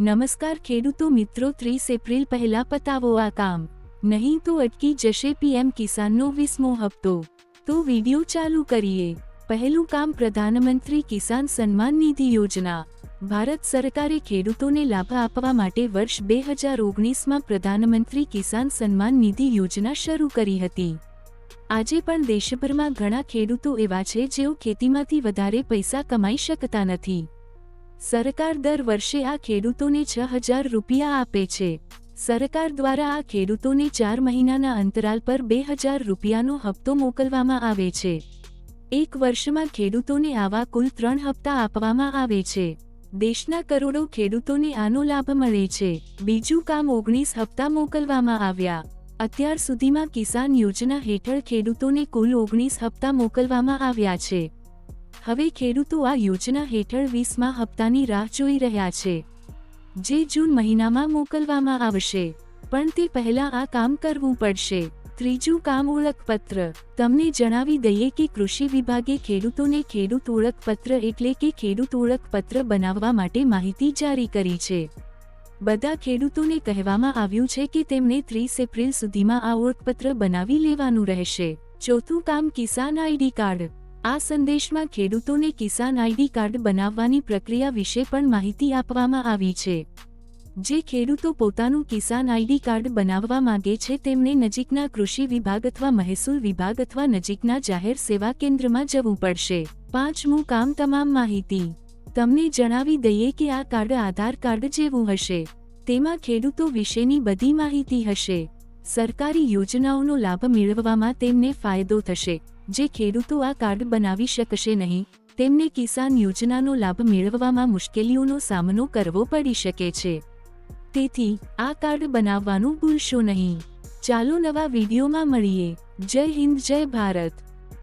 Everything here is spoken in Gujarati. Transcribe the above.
નમસ્કાર ખેડૂતો મિત્રો, ત્રીસ એપ્રિલ પહેલા પતાવો આ કામ. નહીં તો અટકી જશે પીએમ કિસાનનો વીસમો હપ્તો. તો વિડિયો ચાલુ કરીએ. પહેલું કામ પ્રધાનમંત્રી કિસાન સન્માન નિધિ યોજના. ભારત સરકારે ખેડૂતોને લાભ આપવા માટે વર્ષ બે હજાર ઓગણીસમાં પ્રધાનમંત્રી કિસાન સન્માન નિધિ યોજના શરૂ કરી હતી. આજે પણ દેશભરમાં ઘણા ખેડૂતો એવા છે જેઓ ખેતીમાંથી વધારે પૈસા કમાઈ શકતા નથી. સરકાર દર વર્ષે આ ખેડૂતોને છ હજાર રૂપિયા આપે છે. સરકાર દ્વારા આ ખેડૂતોને ચાર મહિનાના અંતરાલ પર બે હજાર રૂપિયાનો હપ્તો મોકલવામાં આવે છે. એક વર્ષમાં ખેડૂતોને આવા કુલ ત્રણ હપ્તા આપવામાં આવે છે. દેશના કરોડો ખેડૂતોને આનો લાભ મળે છે. બીજું કામ ઓગણીસ હપ્તા મોકલવામાં આવ્યા. અત્યાર સુધીમાં કિસાન યોજના હેઠળ ખેડૂતોને કુલ ઓગણીસ હપ્તા મોકલવામાં આવ્યા છે. હવે ખેડૂતો આ યોજના હેઠળ વીસમા હપ્તાની રાહ જોઈ રહ્યા છે, જે જૂન મહિનામાં મોકલવામાં આવશે. પણ તે પહેલા આ કામ કરવું પડશે. ત્રીજું કામ ઓળખપત્ર. તમને જણાવી દઈએ કે કૃષિ વિભાગે ખેડૂતોને ખેડૂત ઓળખપત્ર એટલે કે ખેડૂત ઓળખપત્ર બનાવવા માટે માહિતી જારી કરી છે. બધા ખેડૂતોને કહેવામાં આવ્યું છે કે તેમને ત્રીસ એપ્રિલ સુધીમાં આ ઓળખપત્ર બનાવી લેવાનું રહેશે. ચોથું કામ કિસાન આઈડી કાર્ડ. આ સંદેશમાં ખેડૂતોને કિસાન આઈડી કાર્ડ બનાવવાની પ્રક્રિયા વિશે પણ માહિતી આપવામાં આવી છે. જે ખેડૂતો પોતાનું કિસાન આઈડી કાર્ડ બનાવવા માંગે છે તેમને નજીકના કૃષિ વિભાગ અથવા મહેસૂલ વિભાગ અથવા નજીકના જાહેર સેવા કેન્દ્રમાં જવું પડશે. પાંચમું કામ તમામ માહિતી. તમને જણાવી દઈએ કે આ કાર્ડ આધાર કાર્ડ જેવું હશે. તેમાં ખેડૂતો વિશેની બધી માહિતી હશે. સરકારી યોજનાઓનો લાભ મેળવવામાં તેમને ફાયદો થશે. જે ખેડૂતો આ કાર્ડ બનાવી શકશે નહીં, તેમને કિસાન યોજનાનો લાભ મેળવવામાં મુશ્કેલીઓનો સામનો કરવો પડી શકે છે. તેથી, આ કાર્ડ બનાવવાનું ભૂલશો નહીં. ચાલો નવા વિડીયોમાં મળીએ. જય હિન્દ, જય ભારત.